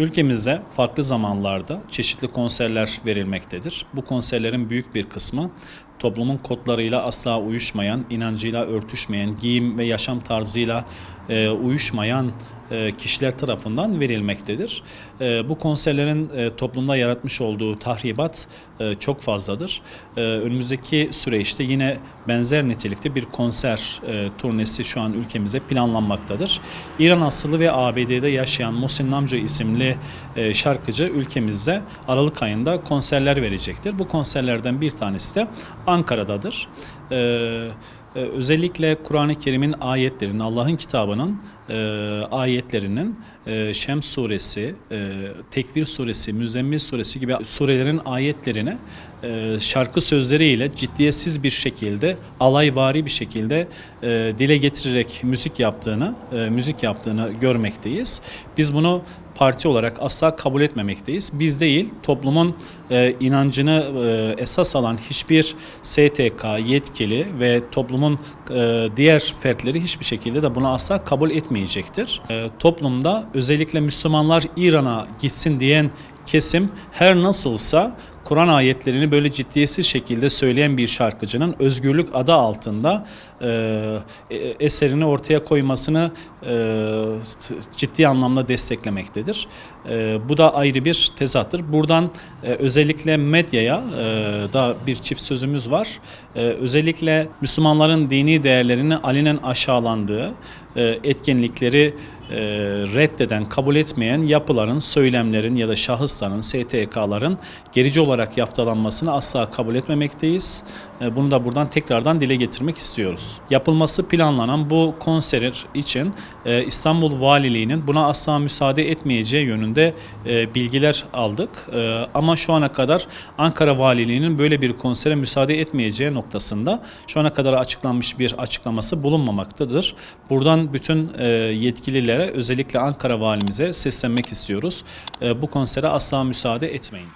Ülkemizde farklı zamanlarda çeşitli konserler verilmektedir. Bu konserlerin büyük bir kısmı toplumun kodlarıyla asla uyuşmayan, inancıyla örtüşmeyen, giyim ve yaşam tarzıyla e, uyuşmayan kişiler tarafından verilmektedir. E, bu konserlerin e, toplumda yaratmış olduğu tahribat e, çok fazladır. E, önümüzdeki süreçte yine benzer nitelikte bir konser e, turnesi şu an ülkemizde planlanmaktadır. İran asıllı ve ABD'de yaşayan Muhsin Namcı isimli e, şarkıcı ülkemizde Aralık ayında konserler verecektir. Bu konserlerden bir tanesi de Ankara'dadır. E, e, özellikle Kur'an-ı Kerim'in ayetlerinin, Allah'ın kitabının e, ayetlerinin e, Şems suresi, e, Tekvir suresi, Müzzemmil suresi gibi surelerin ayetlerini e, şarkı sözleriyle ciddiyetsiz bir şekilde, alayvari bir şekilde e, dile getirerek müzik yaptığını, e, müzik yaptığını görmekteyiz. Biz bunu parti olarak asla kabul etmemekteyiz. Biz değil, toplumun e, inancını e, esas alan hiçbir STK yetkili ve toplumun e, diğer fertleri hiçbir şekilde de bunu asla kabul etmeyecektir. E, toplumda özellikle Müslümanlar İran'a gitsin diyen kesim her nasılsa Kur'an ayetlerini böyle ciddiyetsiz şekilde söyleyen bir şarkıcının özgürlük adı altında e, e, eserini ortaya koymasını e, ciddi anlamda desteklemektedir. E, bu da ayrı bir tezattır. Buradan e, özellikle medyaya e, da bir çift sözümüz var. E, özellikle Müslümanların dini değerlerini alenen aşağılandığı, etkinlikleri e, reddeden, kabul etmeyen yapıların, söylemlerin ya da şahısların, STK'ların gerici olarak yaftalanmasını asla kabul etmemekteyiz. E, Bunu da buradan tekrardan dile getirmek istiyoruz. Yapılması planlanan bu konser için e, İstanbul Valiliği'nin buna asla müsaade etmeyeceği yönünde e, bilgiler aldık. E, Ama şu ana kadar Ankara Valiliği'nin böyle bir konsere müsaade etmeyeceği noktasında şu ana kadar açıklanmış bir açıklaması bulunmamaktadır. Buradan bütün e, yetkililere özellikle Ankara Valimize seslenmek istiyoruz. E, Bu konsere asla müsaade etmeyin.